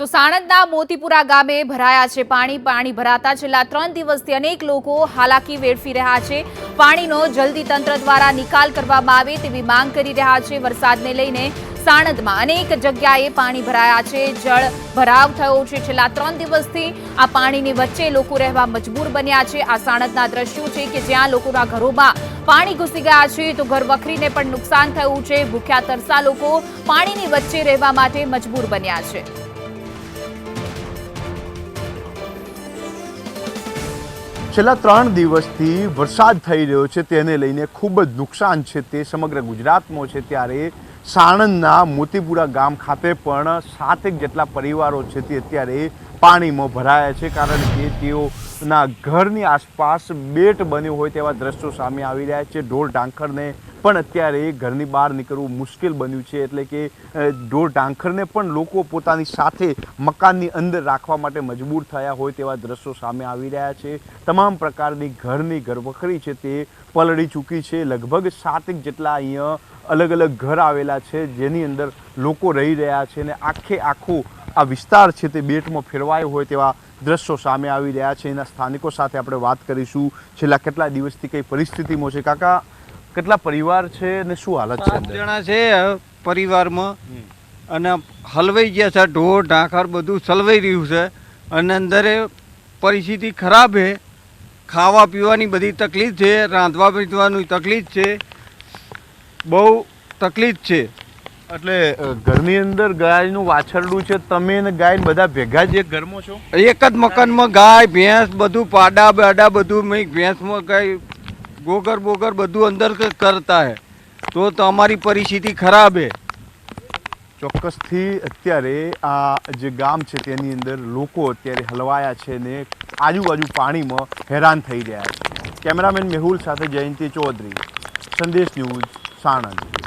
તો સાણંદના મોતીપુરા ગામે ભરાયા છે પાણી. પાણી ભરાતા છેલ્લા ત્રણ દિવસથી અનેક લોકો હાલાકી વેડફી રહ્યા છે. પાણીનો જલ્દી તંત્ર દ્વારા નિકાલ કરવામાં આવે તેવી માંગ કરી રહ્યા છે. વરસાદને લઈને સાણંદમાં અનેક જગ્યાએ પાણી ભરાયા છે. જળ ભરાવ થયો છે. છેલ્લા ત્રણ દિવસથી આ પાણીની વચ્ચે લોકો રહેવા મજબૂર બન્યા છે. આ સાણંદના દ્રશ્યો છે કે જ્યાં લોકોના ઘરોમાં પાણી ઘૂસી ગયા છે તો ઘર વખરીને પણ નુકસાન થયું છે. ભૂખ્યા તરસા લોકો પાણીની વચ્ચે રહેવા માટે મજબૂર બન્યા છે. છેલ્લા ત્રણ દિવસથી વરસાદ થઈ રહ્યો છે, તેને લઈને ખૂબ જ નુકસાન છે તે સમગ્ર ગુજરાતમાં છે. ત્યારે સાણંદના મોતીપુરા ગામ ખાતે પણ સાતેક જેટલા પરિવારો છે તે અત્યારે પાણીમાં ભરાયા છે કારણ કે તેઓના ઘરની આસપાસ બેટ બન્યો હોય તેવા દ્રશ્યો સામે આવી રહ્યા છે. ઢોર ઢાંખરને પણ અત્યારે ઘરની બહાર નીકળવું મુશ્કેલ બન્યું છે એટલે કે ઢોર ઢાંખરને પણ લોકો પોતાની સાથે મકાનની અંદર રાખવા માટે મજબૂર થયા હોય તેવા દ્રશ્યો સામે આવી રહ્યા છે. તમામ પ્રકારની ઘરની ઘરવખરી છે તે પલળી ચૂકી છે. લગભગ સાતેક જેટલા અહીંયા અલગ અલગ ઘર આવેલા છે જેની અંદર લોકો રહી રહ્યા છે ને આખે આખું આ વિસ્તાર છે તે બેટમાં ફેરવાયો હોય તેવા દ્રશ્યો સામે આવી રહ્યા છે. એના સ્થાનિકો સાથે આપણે વાત કરીશું. છેલ્લા કેટલા દિવસથી કઈ પરિસ્થિતિમાં છે? કાકા કેટલા પરિવાર છે અને શું હાલત છે? જણા છે પરિવારમાં. અને હલવાઈ ગયા છે ઢોર ઢાંખર બધું સલવાઈ રહ્યું છે. અને અંદરે પરિસ્થિતિ ખરાબ છે. ખાવા પીવાની બધી તકલીફ છે રાંધવા પીધવાની તકલીફ છે. બહુ તકલીફ છે. એટલે ઘરની અંદર ગાયનું વાછરડું છે તમે ને ગાય બધા ભેગા જ એક ઘરમાં છો? એક જ મકાનમાં ગાય ભેંસ બધું પાડા બાડા બધું મેં ભેંસમાં ગાય ગોગર બોગર બધું અંદર કરતા હે. તો તો અમારી પરિસ્થિતિ ખરાબ હે. ચોક્કસથી અત્યારે આ જે ગામ છે તેની અંદર લોકો અત્યારે હલવાયા છે ને આજુબાજુ પાણીમાં હેરાન થઈ રહ્યા છે. કેમેરામેન મેહુલ સાથે જયંતિ ચૌધરી સંદેશ ન્યૂઝ સાણંદ.